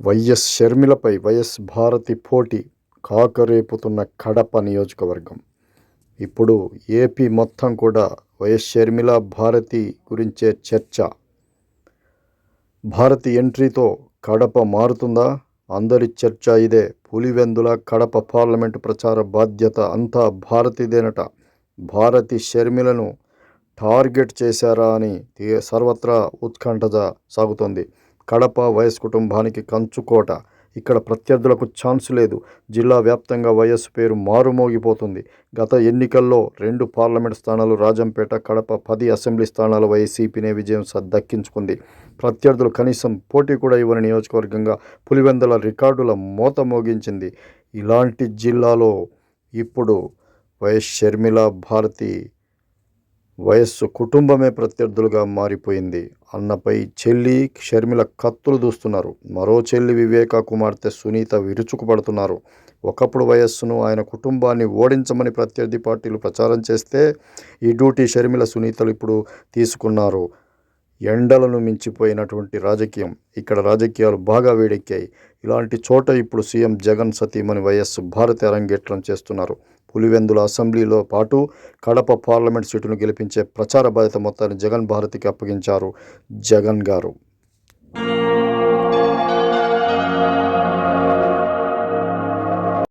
YS షర్మిలపై YS Bharati పోటీ కాకరేపుతున్న కడప నియోజకవర్గం. ఇప్పుడు ఏపీ మొత్తం కూడా వైఎస్ షర్మిల భారతి గురించే చర్చ. భారతి ఎంట్రీతో కడప మారుతుందా? అందరి చర్చ ఇదే. పులివెందుల కడప పార్లమెంటు ప్రచార బాధ్యత అంతా భారతిదేనట. భారతి షర్మిలను టార్గెట్ చేశారా అని సర్వత్రా ఉత్కంఠత సాగుతోంది. కడప వైఎస్ కుటుంబానికి కంచుకోట ఇక్కడ ప్రత్యర్థులకు ఛాన్స్ లేదు. జిల్లా వ్యాప్తంగా వైఎస్ పేరు మారుమోగిపోతుంది. గత ఎన్నికల్లో రెండు పార్లమెంట్ స్థానాలు రాజంపేట కడప పది అసెంబ్లీ స్థానాలు వైసీపీనే విజయం స- దక్కించుకుంది ప్రత్యర్థులు కనీసం పోటీ కూడా ఇవ్వని నియోజకవర్గంగా పులివెందల రికార్డుల మోత మోగించింది. ఇలాంటి జిల్లాలో ఇప్పుడు వైఎస్ షర్మిల భారతి వయస్సు కుటుంబమే ప్రత్యర్థులుగా మారిపోయింది. అన్నపై చెల్లి షర్మిల కత్తులు దూస్తున్నారు. మరో చెల్లి వివేక కుమార్తె సునీత విరుచుకుపడుతున్నారు. ఒకప్పుడు వయస్సును ఆయన కుటుంబాన్ని ఓడించమని ప్రత్యర్థి పార్టీలు ప్రచారం చేస్తే ఈ డ్యూటీ షర్మిల సునీతలు ఇప్పుడు తీసుకున్నారు. ఎండలను మించిపోయినటువంటి రాజకీయం. ఇక్కడ రాజకీయాలు బాగా వేడెక్కాయి. ఇలాంటి చోట ఇప్పుడు సీఎం జగన్ సతీమణి వైఎస్ భారతి అరంగేట్రం చేస్తున్నారు. పులివెందుల అసెంబ్లీలో పాటు కడప పార్లమెంట్ సీటును గెలిపించే ప్రచార బాధ్యత మొత్తాన్ని జగన్ భారతికి అప్పగించారు జగన్ గారు.